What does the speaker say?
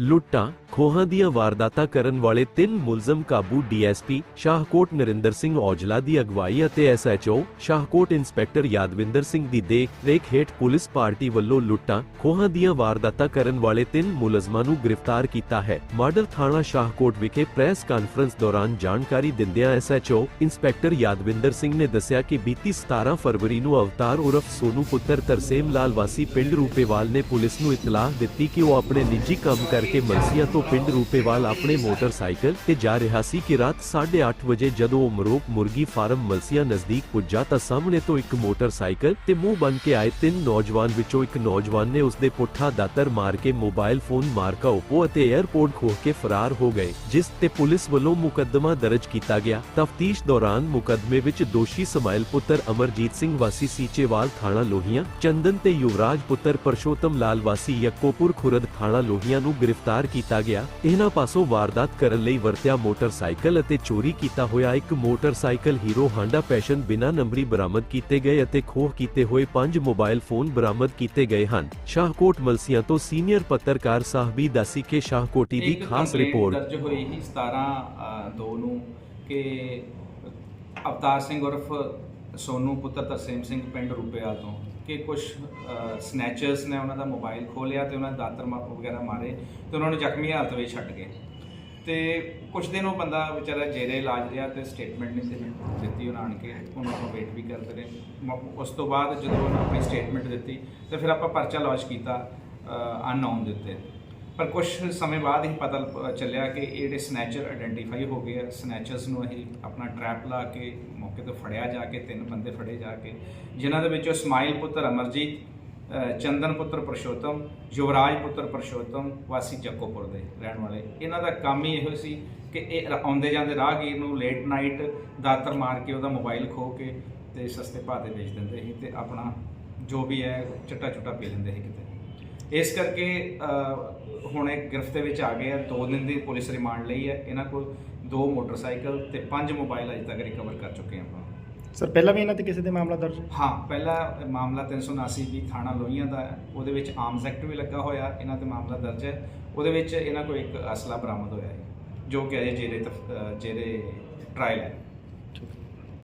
ਲੁੱਟਾਂ, ਖੋਹਾਂ ਦੀਆਂ ਵਾਰਦਾਤਾਂ ਕਰਨ ਵਾਲੇ ਤਿੰਨ ਮੁਲਜ਼ਮ ਕਾਬੂ ਡੀਐਸਪੀ ਸ਼ਾਹਕੋਟ ਨਰਿੰਦਰ ਸਿੰਘ ਔਜਲਾ ਦੀ ਅਗਵਾਈ ਅਤੇ ਐਸਐਚਓ ਸ਼ਾਹਕੋਟ ਇੰਸਪੈਕਟਰ ਯਾਦਵਿੰਦਰ ਸਿੰਘ ਦੀ ਦੇਖ ਰੇਖ ਹੇਠ ਪੁਲਿਸ ਪਾਰਟੀ ਵੱਲੋਂ ਲੁੱਟਾਂ, ਖੋਹਾਂ ਦੀਆਂ ਵਾਰਦਾਤਾਂ ਕਰਨ ਵਾਲੇ ਤਿੰਨ ਮੁਲਜ਼ਮਾਂ ਨੂੰ ਗ੍ਰਿਫਤਾਰ ਕੀਤਾ ਹੈ। ਮਾਡਲ ਥਾਣਾ ਸ਼ਾਹਕੋਟ ਵਿਖੇ ਪ੍ਰੈਸ ਕਾਨਫਰੰਸ ਦੌਰਾਨ ਜਾਣਕਾਰੀ ਦਿੰਦਿਆਂ ਐਸਐਚਓ ਇੰਸਪੈਕਟਰ ਯਾਦਵਿੰਦਰ ਸਿੰਘ ਨੇ ਦੱਸਿਆ ਕਿ ਬੀਤੀ 17 ਫਰਵਰੀ ਨੂੰ ਅਵਤਾਰ ਉਰਫ ਸੋਨੂ ਪੁੱਤਰ ਤਰਸੇਮ ਲਾਲ ਵਾਸੀ ਪਿੰਡ ਰੂਪੇਵਾਲ ਨੇ ਪੁਲਿਸ ਨੂੰ ਇਤਲਾਹ ਦਿੱਤੀ ਕਿ ਉਹ ਆਪਣੇ ਨਿੱਜੀ ਕੰਮ ਕਰਕੇ ਮਲਸੀਆ ਤੋਂ ਪਿੰਡ ਰੂਪੇਵਾਲ ਆਪਣੇ ਮੋਟਰਸਾਈਕਲ ਤੇ ਜਾ ਰਿਹਾ ਸੀ ਕਿ ਰਾਤ 8:30 ਵਜੇ ਜਦੋਂ ਉਹ ਮਰੋਕ ਮੁਰਗੀ ਫਾਰਮ ਮਲਸੀਆ ਨਜ਼ਦੀਕ ਪੁੱਜਾ ਤਾਂ ਸਾਹਮਣੇ ਤੋਂ ਇੱਕ ਮੋਟਰਸਾਈਕਲ ਤੇ ਮੂੰਹ ਬਨ ਕੇ ਆਏ ਤਿੰਨ ਨੌਜਵਾਨ ਵਿੱਚੋਂ ਇੱਕ ਨੌਜਵਾਨ ਨੇ ਉਸ ਦੇ ਪੁੱਠਾ ਦਾਤਰ ਮਾਰ ਕੇ ਮੋਬਾਈਲ ਫੋਨ ਮਾਰਕਾ ਓਪੋ ਅਤੇ 에ਅਰਪੋਰਟ ਖੋਹ ਕੇ ਫਰਾਰ ਹੋ ਗਏ, ਜਿਸ ਤੇ ਪੁਲਿਸ ਵੱਲੋਂ ਮੁਕੱਦਮਾ ਦਰਜ ਕੀਤਾ ਗਿਆ। ਤਫਤੀਸ਼ ਦੌਰਾਨ ਮੁਕੱਦਮੇ ਵਿੱਚ ਦੋਸ਼ੀ ਸਮਾਇਲ ਪੁੱਤਰ ਅਮਰਜੀਤ ਸਿੰਘ ਵਾਸੀ ਸੀਚੇਵਾਲ ਥਾਣਾ ਲੋਹੀਆਂ, ਚੰਦਨ ਤੇ ਯੁਵਰਾਜ ਪੁੱਤਰ ਪਰਸ਼ੋਤਮ ਲਾਲ ਵਾਸੀ ਯਕੋਪੁਰ ਖੁਰਦ ਥਾਣਾ ਲੋਹੀਆਂ ਨੂੰ ਗ੍ਰਿਫਤਾਰ ਕੀਤਾ ਗਿਆ। ਇਹਨਾਂ ਪਾਸੋਂ ਵਾਰਦਾਤ ਕਰਨ ਲਈ ਵਰਤਿਆ ਮੋਟਰਸਾਈਕਲ ਅਤੇ ਚੋਰੀ ਕੀਤਾ ਹੋਇਆ ਇੱਕ ਮੋਟਰਸਾਈਕਲ ਹੀਰੋ ਹਾਂਡਾ ਪੈਸ਼ਨ ਬਿਨਾਂ ਨੰਬਰੀ ਬਰਾਮਦ ਕੀਤੇ ਗਏ ਅਤੇ ਖੋਹ ਕੀਤੇ ਹੋਏ ਪੰਜ ਮੋਬਾਈਲ ਫੋਨ ਬਰਾਮਦ ਕੀਤੇ ਗਏ ਹਨ। ਸ਼ਾਹਕੋਟ ਮਲਸੀਆਂ ਤੋਂ ਸੀਨੀਅਰ ਪੱਤਰਕਾਰ ਸਾਹਿਬੀ ਦਾਸੀ ਕੇ ਸ਼ਾਹਕੋਟੀ ਦੀ ਖਾਸ ਰਿਪੋਰਟ ਦਰਜ ਹੋਈ ਸੀ 17 2 ਨੂੰ ਕਿ ਅਵਤਾਰ ਸਿੰਘ ਉਰਫ ਸੋਨੂ ਪੁੱਤਰ ਤਰਸੇਮ ਸਿੰਘ ਪਿੰਡ ਰੂਪੇਵਾਲ ਤੋਂ, ਕਿ ਕੁਝ ਸਨੈਚਰਸ ਨੇ ਉਹਨਾਂ ਦਾ ਮੋਬਾਈਲ ਖੋਲਿਆ ਤੇ ਉਹਨਾਂ ਦੇ ਦਾਤਰ ਮਾ- ਵਗੈਰਾ ਮਾਰੇ ਤੇ ਉਹਨਾਂ ਨੂੰ ਜ਼ਖਮੀ ਹਾਲਤ ਵਿੱਚ ਛੱਡ ਗਏ। ਤੇ ਕੁਝ ਦਿਨ ਉਹ ਬੰਦਾ ਵਿਚਾਰਾ ਜੇਰੇ ਇਲਾਜ ਰਿਹਾ ਤੇ ਸਟੇਟਮੈਂਟ ਨਹੀਂ ਸੀ ਦਿੱਤੀ ਉਹਨਾਂ ਆਣ ਕੇ ਉਹਨਾਂ ਨੂੰ ਵੇਟ ਵੀ ਕਰਦੇ ਰਹੇ। ਮ- ਉਸ ਤੋਂ ਬਾਅਦ ਜਦੋਂ ਉਹਨਾਂ ਆਪਣੀ ਸਟੇਟਮੈਂਟ ਦਿੱਤੀ, ਤੇ ਫਿਰ ਆਪਾਂ ਪਰਚਾ ਲੌਂਚ ਕੀਤਾ ਅਨਨੋਨ ਦੇ ਉੱਤੇ। ਪਰ ਕੁਝ ਸਮੇਂ ਬਾਅਦ ਹੀ ਪਤਾ ਚੱਲਿਆ ਕਿ ਇਹ ਜਿਹੜੇ ਸਨੈਚਰ ਆਇਡੈਂਟੀਫਾਈ ਹੋ ਗਏ ਆ ਸਨੈਚਰਸ ਨੂੰ ਅਸੀਂ ਆਪਣਾ ਟਰੈਪ ਲਾ ਕੇ ਮੌਕੇ ਤੋਂ ਫੜਿਆ ਜਾ ਕੇ, ਤਿੰਨ ਬੰਦੇ ਫੜੇ ਜਾ ਕੇ, ਜਿਨ੍ਹਾਂ ਦੇ ਵਿੱਚੋਂ ਸਮਾਈਲ ਪੁੱਤਰ ਅਮਰਜੀਤ ਚੰਦਨ ਪੁੱਤਰ ਪਰਸ਼ੋਤਮ, ਯੁਵਰਾਜ ਪੁੱਤਰ ਪਰਸ਼ੋਤਮ, ਵਾਸੀ ਜੱਕੋਪੁਰ ਦੇ ਰਹਿਣ ਵਾਲੇ। ਇਹਨਾਂ ਦਾ ਕੰਮ ਹੀ ਇਹੋ ਸੀ ਕਿ ਇਹ ਆਉਂਦੇ ਜਾਂਦੇ ਰਾਹਗੀਰ ਨੂੰ ਲੇਟ ਨਾਈਟ ਦਾਤਰ ਮਾਰ ਕੇ ਉਹਦਾ ਮੋਬਾਈਲ ਖੋ ਕੇ ਤੇ ਸਸਤੇ ਭਾਅ ਤੇ ਵੇਚ ਦਿੰਦੇ ਸੀ ਤੇ ਆਪਣਾ ਜੋ ਵੀ ਹੈ ਚਿੱਟਾ ਚੁੱਟਾ ਪੀ ਲੈਂਦੇ ਸੀ ਕਿਤੇ। ਇਸ ਕਰਕੇ ਹੁਣ ਇਹ ਗ੍ਰਿਫਤ ਦੇ ਵਿੱਚ ਆ ਗਏ ਆ। ਦੋ ਦਿਨ ਦੀ ਪੁਲਿਸ ਰਿਮਾਂਡ ਲਈ ਹੈ। ਇਹਨਾਂ ਕੋਲ ਦੋ ਮੋਟਰਸਾਈਕਲ ਤੇ ਪੰਜ ਮੋਬਾਈਲ ਅਜੇ ਤੱਕ ਰਿਕਵਰ ਕਰ ਚੁੱਕੇ ਹਾਂ ਆਪਾਂ। ਸਰ ਪਹਿਲਾਂ ਵੀ ਇਹਨਾਂ ਤੇ ਕਿਸੇ ਤੇ ਮਾਮਲਾ ਦਰਜ? ਹੈ? ਪਹਿਲਾ ਮਾਮਲਾ 379 ਵੀ ਥਾਣਾ ਲੋਹੀਆਂ ਦਾ ਹੈ। ਉਹਦੇ ਵਿੱਚ ਆਰਮਸ ਐਕਟ ਵੀ ਲੱਗਾ ਹੋਇਆ ਇਹਨਾਂ ਤੇ ਮਾਮਲਾ ਦਰਜ ਹੈ। ਉਹਦੇ ਵਿੱਚ ਇਹਨਾਂ ਕੋਲ ਇੱਕ ਅਸਲਾ ਬਰਾਮਦ ਹੋਇਆ ਹੈ ਜੋ ਕਿ ਅਜੇ ਜੇਰੇ ਜੇਰੇ ਟਰਾਇਲ ਹੈ।